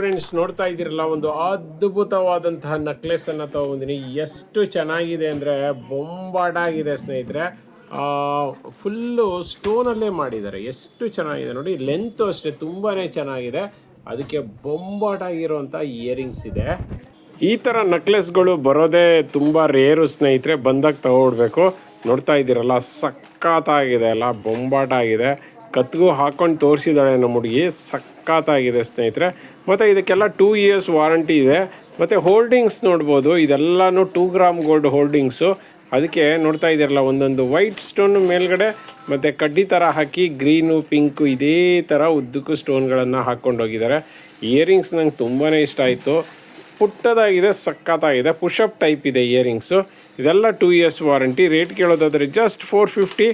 Friends, ನೋಡ್ತಾ ಇದ್ದೀರಲ್ಲ, ಒಂದು ಅದ್ಭುತವಾದಂತಹ ಅನ್ನ ತಗೊಂಡಿನಿ ಎಷ್ಟು ಚೆನ್ನಾಗಿದೆ ಅಂದರೆ ಬೊಂಬಾಟಾಗಿದೆ ಸ್ನೇಹಿತರೆ. ಫುಲ್ಲು ಸ್ಟೋನಲ್ಲೇ ಮಾಡಿದ್ದಾರೆ. ಎಷ್ಟು ಚೆನ್ನಾಗಿದೆ ನೋಡಿ ಲೆಂತ್ ಅಷ್ಟೇ ತುಂಬಾ ಚೆನ್ನಾಗಿದೆ. ಅದಕ್ಕೆ ಬೊಂಬಾಟಾಗಿರುವಂಥ ಇಯರಿಂಗ್ಸ್ ಇದೆ. ಈ ಥರ ನೆಕ್ಲೆಸ್ಗಳು ಬರೋದೇ ತುಂಬ ರೇರು ಸ್ನೇಹಿತರೆ, ಬಂದಾಗ ತಗೊಡ್ಬೇಕು ನೋಡ್ತಾ ಇದ್ದೀರಲ್ಲ, ಸಖತ್ತಾಗಿದೆ ಅಲ್ಲ, ಬೊಂಬಾಟಾಗಿದೆ. ಕತ್ಗೂ ಹಾಕೊಂಡು ತೋರಿಸಿದಾಳೆ ನಮ್ಮ ಹುಡುಗಿ ಸಖತ್ತಾಗಿದೆ ಸ್ನೇಹಿತರೆ. ಮತ್ತು ಇದಕ್ಕೆಲ್ಲ ಟೂ ಇಯರ್ಸ್ ವಾರಂಟಿ ಇದೆ. ಮತ್ತು ಹೋಲ್ಡಿಂಗ್ಸ್ ನೋಡ್ಬೋದು. ಇದೆಲ್ಲನೂ ಟೂ ಗ್ರಾಮ್ ಗೋಲ್ಡ್ ಹೋಲ್ಡಿಂಗ್ಸು ಅದಕ್ಕೆ ನೋಡ್ತಾ ಇದ್ದೀರಲ್ಲ, ಒಂದೊಂದು ವೈಟ್ ಸ್ಟೋನ್ ಮೇಲ್ಗಡೆ, ಮತ್ತು ಕಡ್ಡಿ ಥರ ಹಾಕಿ ಗ್ರೀನು ಪಿಂಕು ಇದೇ ಥರ ಉದ್ದಕ್ಕೂ ಸ್ಟೋನ್ಗಳನ್ನು ಹಾಕ್ಕೊಂಡೋಗಿದ್ದಾರೆ. ಇಯರಿಂಗ್ಸ್ ನಂಗೆ ತುಂಬಾ ಇಷ್ಟ ಆಯಿತು. ಪುಟ್ಟದಾಗಿದೆ ಸಖತ್ತಾಗಿದೆ ಪುಷಪ್ ಟೈಪ್ ಇದೆ ಇಯರಿಂಗ್ಸು ಇದೆಲ್ಲ two years warranty rate ಕೇಳೋದಾದರೆ just four fifty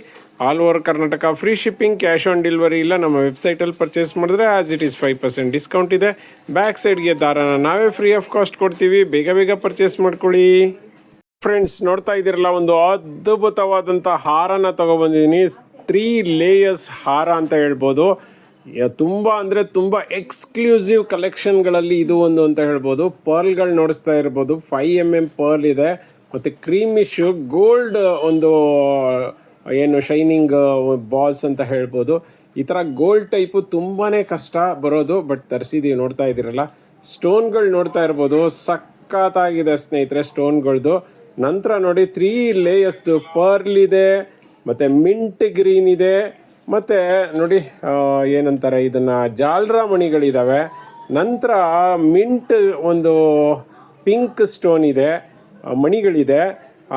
all over Karnataka, free shipping, cash on delivery ಇಲ್ಲ. ನಮ್ಮ ವೆಬ್ಸೈಟಲ್ಲಿ ಪರ್ಚೇಸ್ ಮಾಡಿದ್ರೆ as it is five percent discount ಇದೆ. ಬ್ಯಾಕ್ ಸೈಡ್ಗೆ ದಾರನ ನಾವೇ ಫ್ರೀ ಆಫ್ ಕಾಸ್ಟ್ ಕೊಡ್ತೀವಿ. ಬೇಗ ಬೇಗ ಪರ್ಚೇಸ್ ಮಾಡ್ಕೊಳ್ಳಿ. ಫ್ರೆಂಡ್ಸ್ ನೋಡ್ತಾ ಇದ್ದೀರಲ್ಲ, ಒಂದು ಅದ್ಭುತವಾದಂಥ ಹಾರನ ತಗೊಬಂದಿದ್ದೀನಿ. ತ್ರೀ ಲೇಯರ್ಸ್ ಹಾರ ಅಂತ ಹೇಳ್ಬೋದು. ತುಂಬ ಅಂದರೆ ತುಂಬ ಎಕ್ಸ್ಕ್ಲೂಸಿವ್ ಕಲೆಕ್ಷನ್ಗಳಲ್ಲಿ ಇದು ಒಂದು ಅಂತ ಹೇಳ್ಬೋದು. ಪರ್ಲ್ಗಳು ನೋಡಿಸ್ತಾ ಇರ್ಬೋದು. ಫೈವ್ ಎಂ ಎಂ ಪರ್ಲ್ ಇದೆ. ಮತ್ತು ಕ್ರೀಮಿಶು ಗೋಲ್ಡ್ ಒಂದು ಏನು ಶೈನಿಂಗ್ ಬಾಲ್ಸ್ ಅಂತ ಹೇಳ್ಬೋದು. ಈ ಥರ ಗೋಲ್ಡ್ ಟೈಪು ತುಂಬಾ ಕಷ್ಟ ಬರೋದು ಬಟ್ ತರಿಸಿದ್ದೀವಿ ನೋಡ್ತಾ ಇದ್ದೀರಲ್ಲ. ಸ್ಟೋನ್ಗಳು ನೋಡ್ತಾ ಇರ್ಬೋದು. ಸಖತ್ತಾಗಿದೆ ಸ್ನೇಹಿತರೆ ಸ್ಟೋನ್ಗಳ್ದು ನಂತರ ನೋಡಿ ತ್ರೀ ಲೇಯರ್ಸ್ದು ಪರ್ಲ್ ಇದೆ, ಮತ್ತು ಮಿಂಟ್ ಗ್ರೀನ್ ಇದೆ, ಮತ್ತು ನೋಡಿ ಏನಂತಾರೆ ಇದನ್ನು ಜಾಲ್ರ ಮಣಿಗಳಿದ್ದಾವೆ ನಂತರ ಮಿಂಟ್ ಒಂದು ಪಿಂಕ್ ಸ್ಟೋನ್ ಇದೆ ಮಣಿಗಳಿದೆ.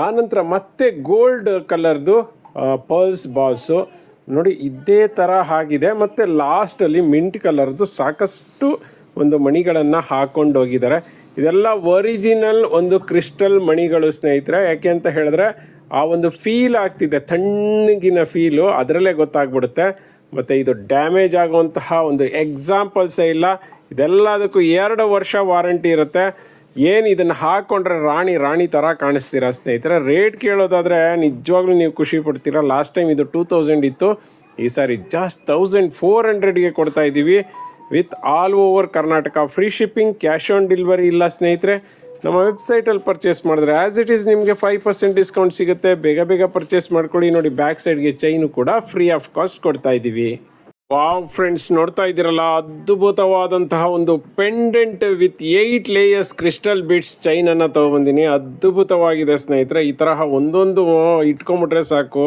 ಆನಂತರ ಮತ್ತೆ ಗೋಲ್ಡ್ ಕಲರ್ದು ಪರ್ಲ್ಸ್ ಬಾಲ್ಸು ನೋಡಿ, ಇದೇ ಥರ ಆಗಿದೆ. ಮತ್ತು ಲಾಸ್ಟಲ್ಲಿ ಮಿಂಟ್ ಕಲರ್ದು ಸಾಕಷ್ಟು ಒಂದು ಮಣಿಗಳನ್ನು ಹಾಕ್ಕೊಂಡೋಗಿದ್ದಾರೆ ಇದೆಲ್ಲ ಒರಿಜಿನಲ್ ಒಂದು ಕ್ರಿಸ್ಟಲ್ ಮಣಿಗಳು ಸ್ನೇಹಿತರೆ. ಯಾಕೆ ಅಂತ ಹೇಳಿದ್ರೆ, ಆ ಒಂದು ಫೀಲ್ ಆಗ್ತಿದೆ. ತಣ್ಣಗಿನ ಫೀಲು ಅದರಲ್ಲೇ ಗೊತ್ತಾಗ್ಬಿಡುತ್ತೆ. ಮತ್ತು ಇದು ಡ್ಯಾಮೇಜ್ ಆಗುವಂತಹ ಒಂದು ಎಕ್ಸಾಂಪಲ್ಸೇ ಇಲ್ಲ. ಇದೆಲ್ಲದಕ್ಕೂ ಎರಡು ವರ್ಷ ವಾರಂಟಿ ಇರುತ್ತೆ. ಏನು ಇದನ್ನು ಹಾಕ್ಕೊಂಡ್ರೆ ರಾಣಿ ರಾಣಿ ಥರ ಕಾಣಿಸ್ತೀರಾ ಸ್ನೇಹಿತರೆ? ರೇಟ್ ಕೇಳೋದಾದರೆ ನಿಜವಾಗ್ಲೂ ನೀವು ಖುಷಿ ಪಡ್ತೀರಾ? ಲಾಸ್ಟ್ ಟೈಮ್ ಇದು ಟೂ ತೌಸಂಡ್ ಇತ್ತು. ಈ ಸಾರಿ ಜಸ್ಟ್ ತೌಸಂಡ್ ಫೋರ್ ಹಂಡ್ರೆಡ್ಗೆ ಕೊಡ್ತಾ ಇದ್ದೀವಿ with all over Karnataka free shipping cash on delivery ಇಲ್ಲ ಸ್ನೇಹಿತರೆ. ನಮ್ಮ ವೆಬ್ಸೈಟಲ್ಲಿ ಪರ್ಚೇಸ್ ಮಾಡಿದ್ರೆ ಆ್ಯಸ್ ಇಟ್ ಈಸ್ ನಿಮಗೆ ಫೈವ್ ಪರ್ಸೆಂಟ್ ಡಿಸ್ಕೌಂಟ್ ಸಿಗುತ್ತೆ. ಬೇಗ ಬೇಗ ಪರ್ಚೇಸ್ ಮಾಡ್ಕೊಳ್ಳಿ. ನೋಡಿ ಬ್ಯಾಕ್ ಸೈಡ್ಗೆ ಚೈನು ಕೂಡ ಫ್ರೀ ಆಫ್ ಕಾಸ್ಟ್ ಕೊಡ್ತಾ ಇದ್ದೀವಿ ವಾವ್ ಫ್ರೆಂಡ್ಸ್, ನೋಡ್ತಾ ಇದ್ದೀರಲ್ಲ? ಅದ್ಭುತವಾದಂತಹ ಒಂದು pendant with eight layers crystal bits chain ಅನ್ನ ತಗೊಬಂದಿನಿ. ಅದ್ಭುತವಾಗಿದೆ ಸ್ನೇಹಿತರೆ, ಈ ತರಹ ಒಂದೊಂದು ಇಟ್ಕೊಂಬಿಟ್ರೆ ಸಾಕು.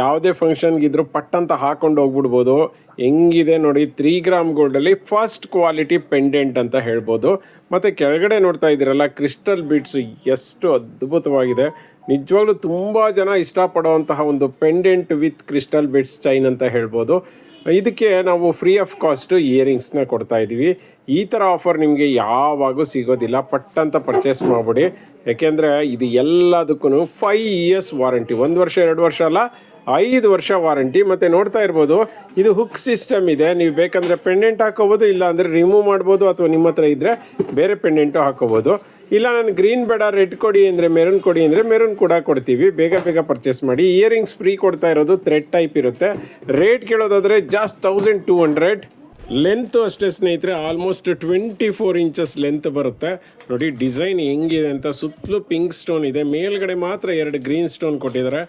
ಯಾವುದೇ ಫಂಕ್ಷನ್ಗಿದ್ರು ಪಟ್ ಅಂತ ಹಾಕೊಂಡು ಹೋಗ್ಬಿಡ್ಬೋದು. ಹೆಂಗಿದೆ ನೋಡಿ ತ್ರೀ ಗ್ರಾಮ್ ಗೋಲ್ಡಲ್ಲಿ ಫಸ್ಟ್ ಕ್ವಾಲಿಟಿ ಪೆಂಡೆಂಟ್ ಅಂತ ಹೇಳ್ಬೋದು. ಮತ್ತು ಕೆಳಗಡೆ ನೋಡ್ತಾ ಇದ್ದೀರಲ್ಲ ಕ್ರಿಸ್ಟಲ್ ಬಿಟ್ಸ್ ಎಷ್ಟು ಅದ್ಭುತವಾಗಿದೆ. ನಿಜವಾಗ್ಲೂ ತುಂಬ ಜನ ಇಷ್ಟಪಡುವಂತಹ ಒಂದು pendant with crystal bits chain ಅಂತ ಹೇಳ್ಬೋದು. ಇದಕ್ಕೆ ನಾವು ಫ್ರೀ ಆಫ್ ಕಾಸ್ಟು ಇಯರಿಂಗ್ಸ್ನ ಕೊಡ್ತಾ ಇದ್ದೀವಿ. ಈ ಥರ ಆಫರ್ ನಿಮಗೆ ಯಾವಾಗೂ ಸಿಗೋದಿಲ್ಲ. ಪಟ್ ಅಂತ ಪರ್ಚೇಸ್ ಮಾಡಿಬಿಡಿ. ಯಾಕೆಂದರೆ ಇದು ಎಲ್ಲದಕ್ಕೂ ಫೈವ್ ಇಯರ್ಸ್ ವಾರಂಟಿ ಒಂದು ವರ್ಷ, ಎರಡು ವರ್ಷ ಅಲ್ಲ, ಐದು ವರ್ಷ ವಾರಂಟಿ ಮತ್ತು ನೋಡ್ತಾ ಇರ್ಬೋದು, ಇದು ಹುಕ್ ಸಿಸ್ಟಮ್ ಇದೆ. ನೀವು ಬೇಕಂದರೆ ಪೆಂಡೆಂಟ್ ಹಾಕೋಬೋದು ಇಲ್ಲ ಅಂದರೆ ರಿಮೂವ್ ಮಾಡ್ಬೋದು, ಅಥವಾ ನಿಮ್ಮ ಹತ್ರ ಇದ್ದರೆ ಬೇರೆ ಪೆಂಡೆಂಟು ಹಾಕೋಬೋದು. ಇಲ್ಲ, ನಾನು ಗ್ರೀನ್ ಬೇಡ ರೆಡ್ ಕೊಡಿ ಅಂದರೆ ಮೆರೂನ್ ಕೊಡಿ ಅಂದರೆ ಮೆರೂನ್ ಕೂಡ ಕೊಡ್ತೀವಿ. ಬೇಗ ಬೇಗ ಪರ್ಚೇಸ್ ಮಾಡಿ. ಇಯರಿಂಗ್ಸ್ ಫ್ರೀ ಕೊಡ್ತಾ ಇರೋದು ಥ್ರೆಡ್ ಟೈಪ್ ಇರುತ್ತೆ. Rate ಕೇಳೋದಾದರೆ just thousand two hundred length ಅಷ್ಟೇ ಸ್ನೇಹಿತರೆ almost twenty four inches length ಬರುತ್ತೆ. ನೋಡಿ ಡಿಸೈನ್ ಹೆಂಗಿದೆ ಅಂತ. ಸುತ್ತಲೂ ಪಿಂಕ್ ಸ್ಟೋನ್ ಇದೆ. ಮೇಲ್ಗಡೆ ಮಾತ್ರ ಎರಡು ಗ್ರೀನ್ ಸ್ಟೋನ್ ಕೊಟ್ಟಿದ್ದಾರೆ.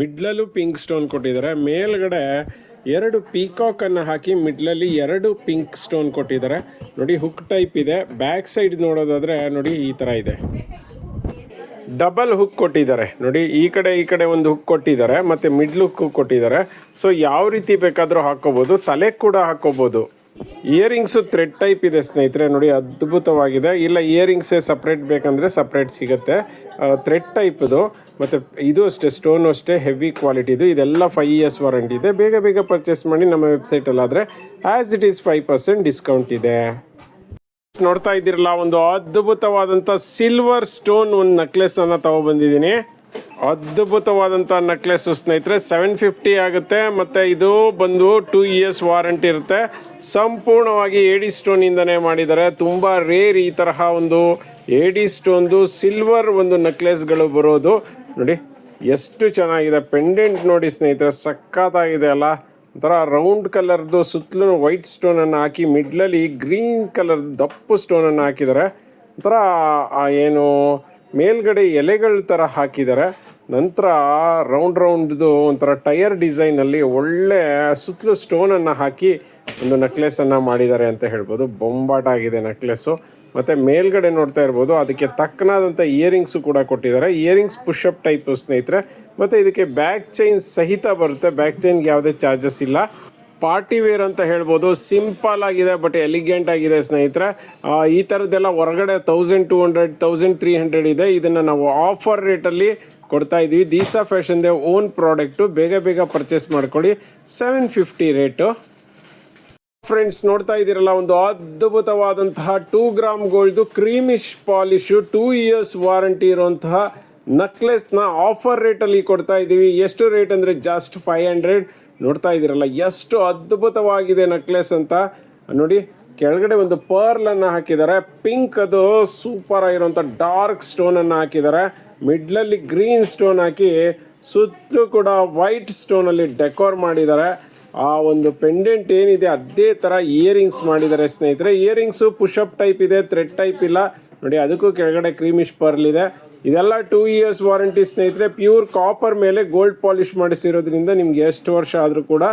ಮಿಡ್ಲಲ್ಲೂ ಪಿಂಕ್ ಸ್ಟೋನ್ ಕೊಟ್ಟಿದ್ದಾರೆ. ಮೇಲ್ಗಡೆ ಎರಡು ಪೀಕಾಕನ್ನು ಹಾಕಿ ಮಿಡ್ಲಲ್ಲಿ ಎರಡು ಪಿಂಕ್ ಸ್ಟೋನ್ ಕೊಟ್ಟಿದ್ದಾರೆ. ನೋಡಿ ಹುಕ್ ಟೈಪ್ ಇದೆ. ಬ್ಯಾಕ್ ಸೈಡ್ ನೋಡೋದಾದರೆ, ನೋಡಿ, ಈ ಥರ ಇದೆ. ಡಬಲ್ ಹುಕ್ ಕೊಟ್ಟಿದ್ದಾರೆ. ನೋಡಿ, ಈ ಕಡೆ ಈ ಕಡೆ ಒಂದು ಹುಕ್ ಕೊಟ್ಟಿದ್ದಾರೆ, ಮತ್ತು ಮಿಡ್ಲ್ ಹುಕ್ ಕೊಟ್ಟಿದ್ದಾರೆ. ಸೊ ಯಾವ ರೀತಿ ಬೇಕಾದರೂ ಹಾಕೋಬಹುದು ತಲೆ ಕೂಡ ಹಾಕೋಬೋದು. ಇಯರಿಂಗ್ಸು ಥ್ರೆಡ್ ಟೈಪ್ ಇದೆ, ಸ್ನೇಹಿತರೆ. ನೋಡಿ, ಅದ್ಭುತವಾಗಿದೆ. ಇಲ್ಲ ಇಯರಿಂಗ್ಸೇ ಸಪ್ರೇಟ್ ಬೇಕಂದರೆ ಸಪ್ರೇಟ್ ಸಿಗುತ್ತೆ. ಥ್ರೆಡ್ ಟೈಪ್ದು ಮತ್ತು ಇದು ಅಷ್ಟೇ ಸ್ಟೋನು ಅಷ್ಟೇ ಹೆವಿ ಕ್ವಾಲಿಟಿದು ಇದೆಲ್ಲ ಫೈವ್ ಇಯರ್ಸ್ ವಾರಂಟಿ ಇದೆ. ಬೇಗ ಬೇಗ ಪರ್ಚೇಸ್ ಮಾಡಿ ನಮ್ಮ ವೆಬ್ಸೈಟಲ್ಲಾದರೆ as it is five percent discount ಇದೆ. ನೋಡ್ತಾ ಇದ್ದೀರಲ್ಲ, ಒಂದು ಅದ್ಭುತವಾದಂಥ ಸಿಲ್ವರ್ ಸ್ಟೋನ್ ಒಂದು ನೆಕ್ಲೆಸ್ ಅನ್ನ ತಗೊಬಂದಿದ್ದೀನಿ. ಅದ್ಭುತವಾದಂಥ ನೆಕ್ಲೆಸ್ ಸ್ನೇಹಿತರೆ ಸೆವೆನ್ ಫಿಫ್ಟಿ ಆಗುತ್ತೆ. ಮತ್ತು ಇದು ಬಂದು ಟೂ ಇಯರ್ಸ್ ವಾರಂಟಿ ಇರುತ್ತೆ. ಸಂಪೂರ್ಣವಾಗಿ ಏಡಿ ಸ್ಟೋನಿಂದನೇ ಮಾಡಿದ್ದಾರೆ. ತುಂಬ ರೇರ್ ಈ ತರಹ ಒಂದು ಏಡಿ ಸ್ಟೋನ್ದು ಸಿಲ್ವರ್ ಒಂದು ನೆಕ್ಲೆಸ್ಗಳು ಬರೋದು. ನೋಡಿ, ಎಷ್ಟು ಚೆನ್ನಾಗಿದೆ. ಪೆಂಡೆಂಟ್ ನೋಡಿ ಸ್ನೇಹಿತರೆ ಸಕ್ಕತ್ತಾಗಿದೆ ಅಲ್ಲ. ಒಂಥರ ರೌಂಡ್ ಕಲರ್ದು ಸುತ್ತಲೂ ವೈಟ್ ಸ್ಟೋನನ್ನು ಹಾಕಿ ಮಿಡ್ಲಲ್ಲಿ ಗ್ರೀನ್ ಕಲರ್ ದಪ್ಪು ಸ್ಟೋನನ್ನು ಹಾಕಿದ್ದಾರೆ. ಒಂಥರ ಏನು ಮೇಲ್ಗಡೆ ಎಲೆಗಳ ಥರ ಹಾಕಿದ್ದಾರೆ. ನಂತರ ರೌಂಡ್ ರೌಂಡ್ದು ಒಂಥರ ಟೈರ್ ಡಿಸೈನಲ್ಲಿ ಒಳ್ಳೆ ಸುತ್ತಲೂ ಸ್ಟೋನನ್ನು ಹಾಕಿ ಒಂದು ನೆಕ್ಲೆಸನ್ನು ಮಾಡಿದ್ದಾರೆ ಅಂತ ಹೇಳ್ಬೋದು. ಬೊಂಬಾಟಾಗಿದೆ ನೆಕ್ಲೆಸ್ಸು ಮತ್ತು ಮೇಲ್ಗಡೆ ನೋಡ್ತಾ ಇರ್ಬೋದು, ಅದಕ್ಕೆ ತಕ್ಕನಾದಂಥ ಇಯರಿಂಗ್ಸು ಕೂಡ ಕೊಟ್ಟಿದ್ದಾರೆ. ಇಯರಿಂಗ್ಸ್ ಪುಷಪ್ ಟೈಪ್ ಸ್ನೇಹಿತರೆ. ಮತ್ತು ಇದಕ್ಕೆ ಬ್ಯಾಕ್ ಚೈನ್ ಸಹಿತ ಬರುತ್ತೆ. ಬ್ಯಾಕ್ ಚೈನ್ಗೆ ಯಾವುದೇ ಚಾರ್ಜಸ್ ಇಲ್ಲ. ಪಾರ್ಟಿ ವೇರ್ ಅಂತ ಹೇಳ್ಬೋದು, ಸಿಂಪಲ್ ಆಗಿದೆ, ಬಟ್ ಎಲಿಗೆಂಟ್ ಆಗಿದೆ ಸ್ನೇಹಿತರೆ. ಈ ಥರದ್ದೆಲ್ಲ ಹೊರಗಡೆ thousand two hundred thousand three hundred ಇದೆ. ಇದನ್ನು ನಾವು ಆಫರ್ ರೇಟಲ್ಲಿ ಕೊಡ್ತಾ ಇದ್ದೀವಿ ದೀಸಾ ಫ್ಯಾಷನ್ದೇ ಓನ್ ಪ್ರಾಡಕ್ಟು ಬೇಗ ಬೇಗ ಪರ್ಚೇಸ್ ಮಾಡ್ಕೊಳ್ಳಿ. ಸೆವೆನ್ ಫಿಫ್ಟಿ ರೇಟು ಫ್ರೆಂಡ್ಸ್ ನೋಡ್ತಾ ಇದ್ದೀರಲ್ಲ, ಒಂದು ಅದ್ಭುತವಾದಂತಹ two gram gold creamish polish two years warranty ಇರುವಂತಹ ನಕ್ಲೆಸ್ನ ಆಫರ್ ರೇಟಲ್ಲಿ ಕೊಡ್ತಾ ಇದ್ದೀವಿ ಎಷ್ಟು ರೇಟ್ ಅಂದರೆ ಜಸ್ಟ್ ಫೈವ್ ಹಂಡ್ರೆಡ್ ನೋಡ್ತಾ ಇದ್ದೀರಲ್ಲ, ಎಷ್ಟು ಅದ್ಭುತವಾಗಿದೆ ನೆಕ್ಲೆಸ್ ಅಂತ. ನೋಡಿ, ಕೆಳಗಡೆ ಒಂದು ಪರ್ಲನ್ನು ಹಾಕಿದ್ದಾರೆ. ಪಿಂಕ್ ಅದು ಸೂಪರ್ ಆಗಿರುವಂಥ ಡಾರ್ಕ್ ಸ್ಟೋನನ್ನು ಹಾಕಿದ್ದಾರೆ. ಮಿಡ್ಲಲ್ಲಿ ಗ್ರೀನ್ ಸ್ಟೋನ್ ಹಾಕಿ ಸುತ್ತಲೂ ಕೂಡ ವೈಟ್ ಸ್ಟೋನಲ್ಲಿ ಡೆಕೋರ್ ಮಾಡಿದ್ದಾರೆ. ಆ ಒಂದು ಪೆಂಡೆಂಟ್ ಏನಿದೆ, ಅದೇ ಥರ ಇಯರಿಂಗ್ಸ್ ಮಾಡಿದ್ದಾರೆ ಸ್ನೇಹಿತರೆ. ಇಯರಿಂಗ್ಸು ಪುಷಪ್ ಟೈಪ್ ಇದೆ ಥ್ರೆಡ್ ಟೈಪ್ ಇಲ್ಲ. ನೋಡಿ, ಅದಕ್ಕೂ ಕೆಳಗಡೆ ಕ್ರೀಮಿಶ್ ಪರ್ಲ್ ಇದೆ. ಇದೆಲ್ಲ ಟೂ ಇಯರ್ಸ್ ವಾರಂಟಿ ಸ್ನೇಹಿತರೆ ಪ್ಯೂರ್ ಕಾಪರ್ ಮೇಲೆ ಗೋಲ್ಡ್ ಪಾಲಿಷ್ ಮಾಡಿಸಿರೋದ್ರಿಂದ ನಿಮ್ಗೆ ಎಷ್ಟು ವರ್ಷ ಆದರೂ ಕೂಡ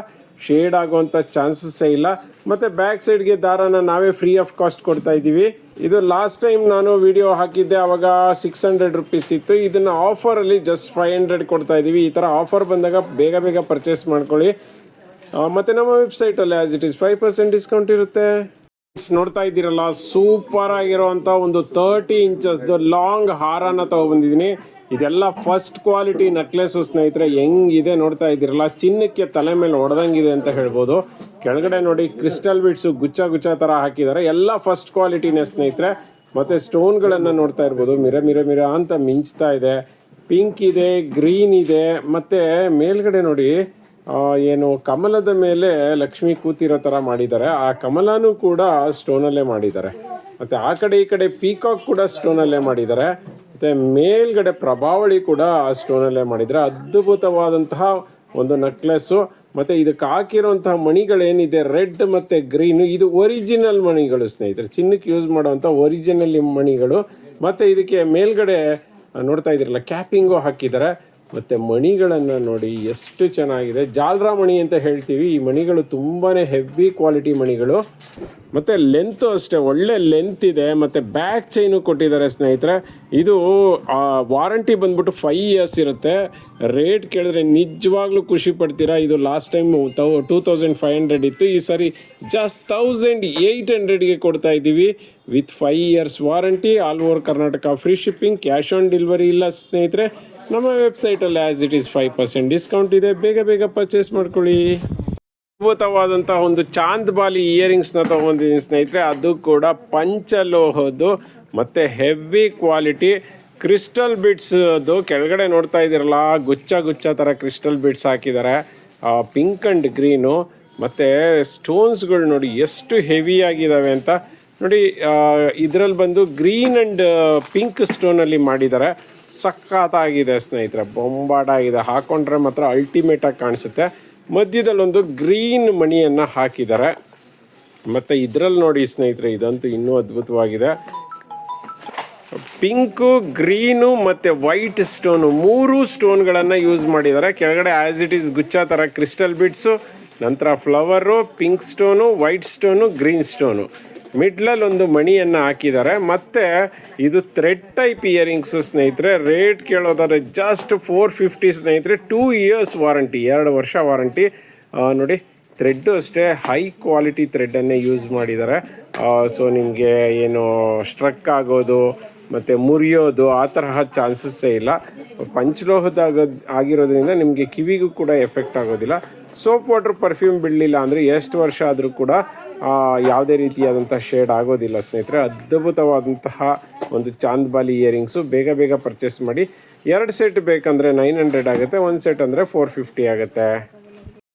ಶೇಡ್ ಆಗುವಂಥ ಚಾನ್ಸಸ್ಸೇ ಇಲ್ಲ. ಮತ್ತು ಬ್ಯಾಕ್ ಸೈಡ್ಗೆ ದಾರನ ನಾವೇ ಫ್ರೀ ಆಫ್ ಕಾಸ್ಟ್ ಕೊಡ್ತಾ ಇದ್ದೀವಿ. ಇದು ಲಾಸ್ಟ್ ಟೈಮ್ ನಾನು ವಿಡಿಯೋ ಹಾಕಿದ್ದೆ, ಅವಾಗ ಸಿಕ್ಸ್ ಹಂಡ್ರೆಡ್ ರುಪೀಸ್ ಇತ್ತು. ಇದನ್ನು ಆಫರಲ್ಲಿ ಜಸ್ಟ್ ಫೈವ್ ಹಂಡ್ರೆಡ್ ಕೊಡ್ತಾ ಇದ್ದೀವಿ. ಈ ಥರ ಆಫರ್ ಬಂದಾಗ ಬೇಗ ಬೇಗ ಪರ್ಚೇಸ್ ಮಾಡ್ಕೊಳ್ಳಿ. ಮತ್ತು ನಮ್ಮ ವೆಬ್ಸೈಟಲ್ಲಿ as it is five percent discount ಇರುತ್ತೆ. ನೋಡ್ತಾ ಇದ್ದೀರಲ್ಲ ಸೂಪರ್ ಆಗಿರುವಂತ ಒಂದು ತರ್ಟಿ ಇಂಚಸ್ ಲಾಂಗ್ ಹಾರನ ತಗೊಬಂದಿದ್ದೀನಿ. ಇದೆಲ್ಲ ಫಸ್ಟ್ ಕ್ವಾಲಿಟಿ ನೆಕ್ಲೆಸ್ ಸ್ನೇಹಿತರೆ, ಹೆಂಗಿದೆ ನೋಡ್ತಾ ಇದ್ದೀರಲ್ಲ, ಚಿನ್ನಕ್ಕೆ ತಲೆ ಮೇಲೆ ಹೊಡೆದಂಗಿದೆ ಅಂತ ಹೇಳ್ಬೋದು. ಕೆಳಗಡೆ ನೋಡಿ ಕ್ರಿಸ್ಟಲ್ ಬಿಟ್ಸು ಗುಚ್ಚ ಗುಚ್ಚ ತರ ಹಾಕಿದ್ದಾರೆ. ಎಲ್ಲ ಫಸ್ಟ್ ಕ್ವಾಲಿಟಿನೇ ಸ್ನೇಹಿತರೆ. ಮತ್ತು ಸ್ಟೋನ್ಗಳನ್ನು ನೋಡ್ತಾ ಇರ್ಬೋದು. ಮಿರ ಮಿರ ಮಿರ ಅಂತ ಮಿಂಚ್ತಾ ಇದೆ. ಪಿಂಕ್ ಇದೆ ಗ್ರೀನ್ ಇದೆ. ಮತ್ತೆ ಮೇಲ್ಗಡೆ ನೋಡಿ ಏನು ಕಮಲದ ಮೇಲೆ ಲಕ್ಷ್ಮಿ ಕೂತಿರೋ ಥರ ಮಾಡಿದ್ದಾರೆ. ಆ ಕಮಲನೂ ಕೂಡ ಸ್ಟೋನಲ್ಲೇ ಮಾಡಿದ್ದಾರೆ. ಮತ್ತು ಆ ಕಡೆ ಈ ಕಡೆ ಪೀಕಾಕ್ ಕೂಡ ಸ್ಟೋನಲ್ಲೇ ಮಾಡಿದ್ದಾರೆ. ಮತ್ತು ಮೇಲ್ಗಡೆ ಪ್ರಭಾವಳಿ ಕೂಡ ಸ್ಟೋನಲ್ಲೇ ಮಾಡಿದ್ದಾರೆ. ಅದ್ಭುತವಾದಂತಹ ಒಂದು ನೆಕ್ಲೆಸ್ಸು ಮತ್ತು ಇದಕ್ಕೆ ಹಾಕಿರುವಂತಹ ಮಣಿಗಳೇನಿದೆ? ರೆಡ್ ಮತ್ತು ಗ್ರೀನು. ಇದು ಒರಿಜಿನಲ್ ಮಣಿಗಳು ಸ್ನೇಹಿತರೆ. ಚಿನ್ನಕ್ಕೆ ಯೂಸ್ ಮಾಡುವಂಥ ಒರಿಜಿನಲ್ ಮಣಿಗಳು. ಮತ್ತು ಇದಕ್ಕೆ ಮೇಲ್ಗಡೆ ನೋಡ್ತಾ ಇದ್ದೀರಲ್ಲ, ಕ್ಯಾಪಿಂಗು ಹಾಕಿದ್ದಾರೆ. ಮತ್ತು ಮಣಿಗಳನ್ನು ನೋಡಿ ಎಷ್ಟು ಚೆನ್ನಾಗಿದೆ. ಜಾಲ್ರಾ ಮಣಿ ಅಂತ ಹೇಳ್ತೀವಿ. ಈ ಮಣಿಗಳು ತುಂಬಾ ಹೆವಿ ಕ್ವಾಲಿಟಿ ಮಣಿಗಳು. ಮತ್ತು ಲೆಂತು ಅಷ್ಟೇ, ಒಳ್ಳೆ ಲೆಂತ್ ಇದೆ. ಮತ್ತು ಬ್ಯಾಕ್ ಚೈನು ಕೊಟ್ಟಿದ್ದಾರೆ ಸ್ನೇಹಿತರೆ. ಇದು ವಾರಂಟಿ ಬಂದ್ಬಿಟ್ಟು ಫೈ ಇಯರ್ಸ್ ಇರುತ್ತೆ. ರೇಟ್ ಕೇಳಿದ್ರೆ ನಿಜವಾಗ್ಲೂ ಖುಷಿ ಪಡ್ತೀರಾ? ಇದು ಲಾಸ್ಟ್ ಟೈಮ್ ತೌ ಟೂ ತೌಸಂಡ್ ಫೈವ್ ಹಂಡ್ರೆಡ್ ಇತ್ತು. ಈ ಸಾರಿ ಜಸ್ಟ್ ತೌಸಂಡ್ ಏಯ್ಟ್ ಹಂಡ್ರೆಡ್ಗೆ ಕೊಡ್ತಾ ಇದ್ದೀವಿ. With five years warranty all over Karnataka free shipping cash on delivery ಇಲ್ಲ ಸ್ನೇಹಿತರೆ. ನಮ್ಮ ವೆಬ್ಸೈಟಲ್ಲಿ as it is five percent discount ಇದೆ. ಬೇಗ ಬೇಗ ಪರ್ಚೇಸ್ ಮಾಡ್ಕೊಳ್ಳಿ. ಅದ್ಭುತವಾದಂಥ ಒಂದು ಚಾಂದ್ ಬಾಲಿ ಇಯರಿಂಗ್ಸ್ನ ತೊಗೊಂಡಿದ್ದೀನಿ ಸ್ನೇಹಿತರೆ. ಅದು ಕೂಡ ಪಂಚಲೋಹದ್ದು ಮತ್ತು ಹೆವಿ ಕ್ವಾಲಿಟಿ ಕ್ರಿಸ್ಟಲ್ ಬಿಡ್ಸ್ದು ಕೆಳಗಡೆ ನೋಡ್ತಾ ಇದ್ದೀರಲ್ಲ, ಗುಚ್ಚ ಗುಚ್ಚ ಥರ ಕ್ರಿಸ್ಟಲ್ ಬಿಡ್ಸ್ ಹಾಕಿದ್ದಾರೆ. ಪಿಂಕ್ ಆ್ಯಂಡ್ ಗ್ರೀನು ಮತ್ತು ಸ್ಟೋನ್ಸ್ಗಳು ನೋಡಿ ಎಷ್ಟು ಹೆವಿ ಆಗಿದ್ದಾವೆ ಅಂತ. ನೋಡಿ ಇದರಲ್ಲಿ ಬಂದು ಗ್ರೀನ್ ಆ್ಯಂಡ್ ಪಿಂಕ್ ಸ್ಟೋನಲ್ಲಿ ಮಾಡಿದ್ದಾರೆ. ಸಖತ್ತಾಗಿದೆ ಸ್ನೇಹಿತರೆ, ಬೊಂಬಾಟಾಗಿದೆ. ಹಾಕೊಂಡ್ರೆ ಮಾತ್ರ ಅಲ್ಟಿಮೇಟ್ ಆಗಿ ಕಾಣಿಸುತ್ತೆ. ಮಧ್ಯದಲ್ಲಿ ಒಂದು ಗ್ರೀನ್ ಮಣಿಯನ್ನು ಹಾಕಿದ್ದಾರೆ. ಮತ್ತು ಇದರಲ್ಲಿ ನೋಡಿ ಸ್ನೇಹಿತರೆ, ಇದಂತೂ ಇನ್ನೂ ಅದ್ಭುತವಾಗಿದೆ. ಪಿಂಕು ಗ್ರೀನು ಮತ್ತು ವೈಟ್ ಸ್ಟೋನು ಮೂರು ಸ್ಟೋನ್ಗಳನ್ನು ಯೂಸ್ ಮಾಡಿದ್ದಾರೆ. ಕೆಳಗಡೆ ಆ್ಯಸ್ ಇಟ್ ಈಸ್ ಗುಚ್ಚ ಥರ ಕ್ರಿಸ್ಟಲ್ ಬಿಟ್ಸು ನಂತರ flower pink stone white stone green stone ಮಿಡ್ಲಲ್ಲಿ ಒಂದು ಮಣಿಯನ್ನು ಹಾಕಿದ್ದಾರೆ. ಮತ್ತು ಇದು ಥ್ರೆಡ್ ಟೈಪ್ ಇಯರಿಂಗ್ಸು ಸ್ನೇಹಿತರೆ ರೇಟ್ ಕೇಳೋದಾದ್ರೆ ಜಸ್ಟ್ ಫೋರ್ ಫಿಫ್ಟಿ ಸ್ನೇಹಿತರೆ ಟೂ ಇಯರ್ಸ್ ವಾರಂಟಿ ಎರಡು ವರ್ಷ ವಾರಂಟಿ ನೋಡಿ ಥ್ರೆಡ್ಡು ಅಷ್ಟೇ ಹೈ ಕ್ವಾಲಿಟಿ ಥ್ರೆಡ್ಡನ್ನೇ ಯೂಸ್ ಮಾಡಿದ್ದಾರೆ. ಸೊ ನಿಮಗೆ ಏನು ಸ್ಟ್ರಕ್ ಆಗೋದು, ಮತ್ತು ಮುರಿಯೋದು, ಆ ತರಹ ಚಾನ್ಸಸ್ಸೇ ಇಲ್ಲ. ಪಂಚಲೋಹದಾಗ ಆಗಿರೋದ್ರಿಂದ ನಿಮಗೆ ಕಿವಿಗೂ ಕೂಡ ಎಫೆಕ್ಟ್ ಆಗೋದಿಲ್ಲ. ಸೋಪ್ ವಾಟರ್ ಪರ್ಫ್ಯೂಮ್ ಬಿಡಲಿಲ್ಲ ಅಂದರೆ ಎಷ್ಟು ವರ್ಷ ಆದರೂ ಕೂಡ ಯಾವುದೇ ರೀತಿಯಾದಂಥ ಶೇಡ್ ಆಗೋದಿಲ್ಲ ಸ್ನೇಹಿತರೆ. ಅದ್ಭುತವಾದಂತಹ ಒಂದು ಚಾಂದ್ಬಾಲಿ ಇಯರಿಂಗ್ಸು ಬೇಗ ಬೇಗ ಪರ್ಚೇಸ್ ಮಾಡಿ. ಎರಡು ಸೆಟ್ ಬೇಕಂದರೆ ನೈನ್ ಹಂಡ್ರೆಡ್ ಆಗುತ್ತೆ, ಒಂದು ಸೆಟ್ ಅಂದರೆ ಫೋರ್ ಫಿಫ್ಟಿ ಆಗುತ್ತೆ.